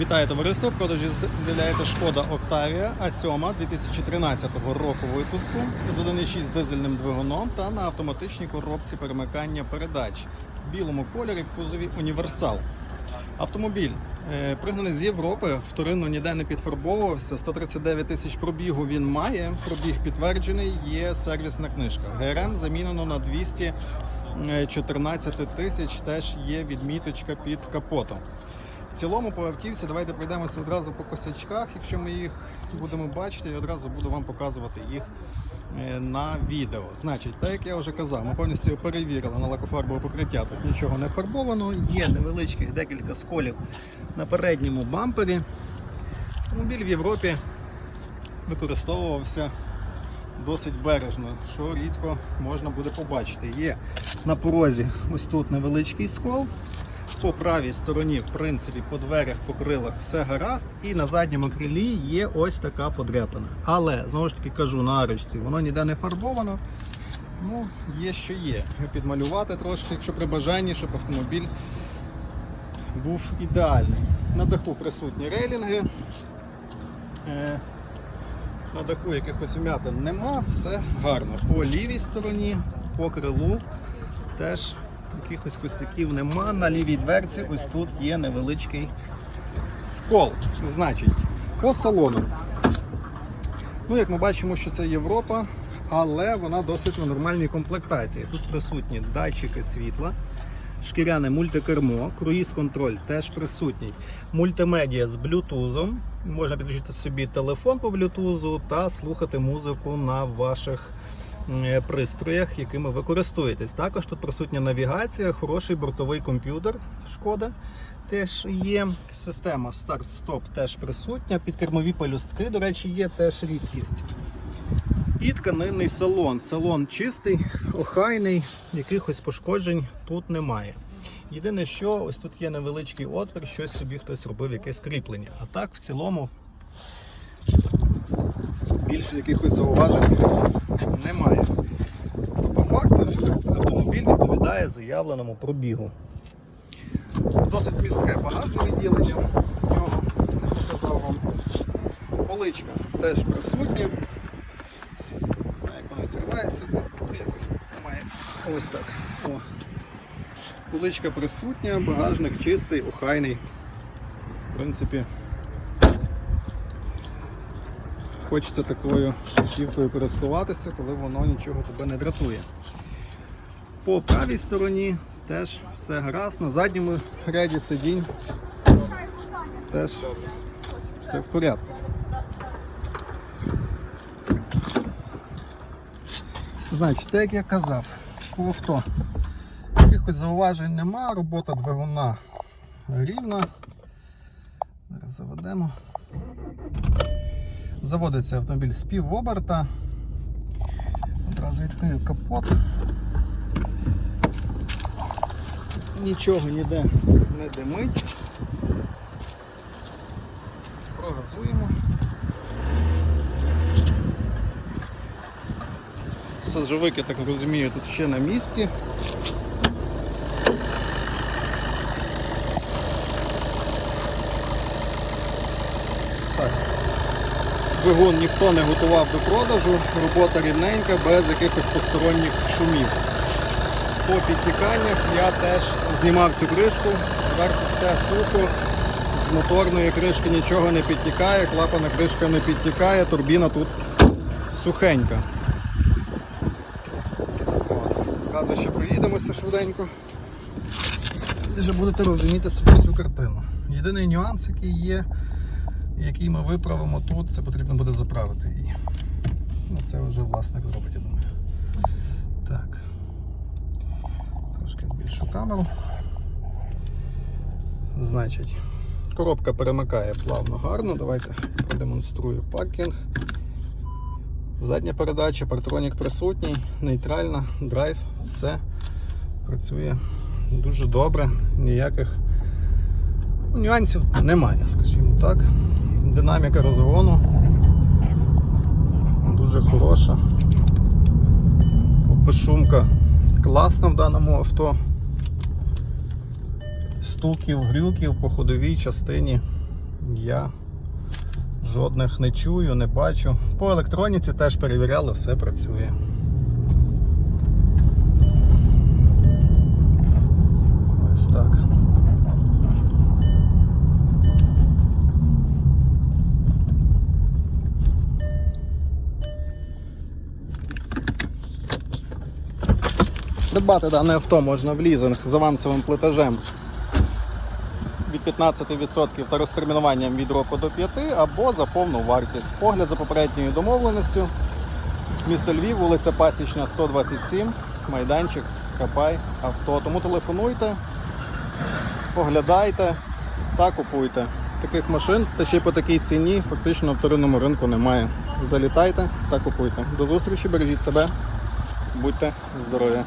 Вітаю товариство. В продажі з'являється шкода Octavia А7 2013 року випуску з 1.6 дизельним двигуном та на автоматичній коробці перемикання передач в білому кольорі в кузові універсал. Автомобіль е, пригнаний з Європи, вторинно ніде не підфарбовувався. 139 тисяч пробігу він має. Пробіг підтверджений, є сервісна книжка. ГРМ замінено на 214 тисяч. Теж є відміточка під капотом. Цілому по автівці давайте пройдемося одразу по косячках. Якщо ми їх будемо бачити, я одразу буду вам показувати їх е, на відео. Значить, так як я вже казав, ми повністю перевірили на лакофарбове покриття. Тут нічого не фарбовано, є невеличких декілька сколів на передньому бампері. Автомобіль в Європі використовувався досить бережно, що рідко можна буде побачити. Є на порозі ось тут невеличкий скол. По правій стороні, в принципі, по дверях, по крилах все гаразд. І на задньому крилі є ось така подряпина. Але, знову ж таки кажу, на арочці воно ніде не фарбовано. Ну, є що є. Підмалювати трошки, якщо при бажанні, щоб автомобіль був ідеальний. На даху присутні рейлінги. Е, На даху якихось вмятин нема, все гарно. По лівій стороні, по крилу теж якихось косяків нема. На лівій дверці ось тут є невеличкий скол. Значить, по салону. Ну, як ми бачимо, що це Європа, але вона досить в нормальній комплектації. Тут присутні датчики світла, шкіряне мультикермо, круїз-контроль теж присутній. Мультимедіа з блютузом. Можна підключити собі телефон по блютузу та слухати музику на ваших пристроях, якими ви користуєтесь. Також тут присутня навігація, хороший бортовий комп'ютер. Шкода. Теж є система старт-стоп теж присутня. Підкермові пелюстки, до речі, є теж рідкість. І тканинний салон. Салон чистий, охайний, якихось пошкоджень тут немає. Єдине, що ось тут є невеличкий отвір, щось собі хтось робив, якесь кріплення. А так, в цілому, більше якихось зауважень немає. Тобто, по факту, автомобіль відповідає заявленому пробігу. Досить містке багато відділення в нього, не показав вам. Поличка теж присутня. Не знаю, як воно відкривається, ну якось має ось так. О. Поличка присутня, багажник чистий, охайний. В принципі, хочеться такою автівкою користуватися, коли воно нічого тебе не дратує. По правій стороні теж все гаразд. На задньому ряді сидінь теж все в порядку. Значить, так як я казав, по авто якихось зауважень нема, робота двигуна рівна. Зараз заведемо. Заводиться автомобіль з півоберта. Одразу відкрию капот. Нічого ніде не димить. Прогазуємо. Сажовики, так розумію, тут ще на місці. Двигун ніхто не готував до продажу, робота рівненька, без якихось посторонніх шумів. По підтіканнях я теж знімав цю кришку, зверху все сухо, з моторної кришки нічого не підтікає, клапана кришка не підтікає, турбіна тут сухенька. Одразу ще проїдемося швиденько. І вже будете розуміти собі всю картину. Єдиний нюанс, який є, який ми виправимо тут, це потрібно буде заправити її. Ну, це вже власник зробить, я думаю. Так. Трошки збільшу камеру. Значить, коробка перемикає плавно гарно. Давайте продемонструю паркінг. Задня передача, партронік присутній, нейтральна, драйв, все працює дуже добре, ніяких ну, нюансів немає, скажімо так. Динаміка розгону дуже хороша. Безшумка класна в даному авто. Стуків, грюків по ходовій частині я жодних не чую, не бачу. По електроніці теж перевіряли, все працює. Придбати дане авто можна в лізинг з авансовим платежем від 15% та розтермінуванням від року до 5 або за повну вартість. Погляд за попередньою домовленістю. Місто Львів, вулиця Пасічна, 127, майданчик, Хапай, авто. Тому телефонуйте, оглядайте та купуйте. Таких машин та ще й по такій ціні фактично на вторинному ринку немає. Залітайте та купуйте. До зустрічі, бережіть себе, будьте здорові!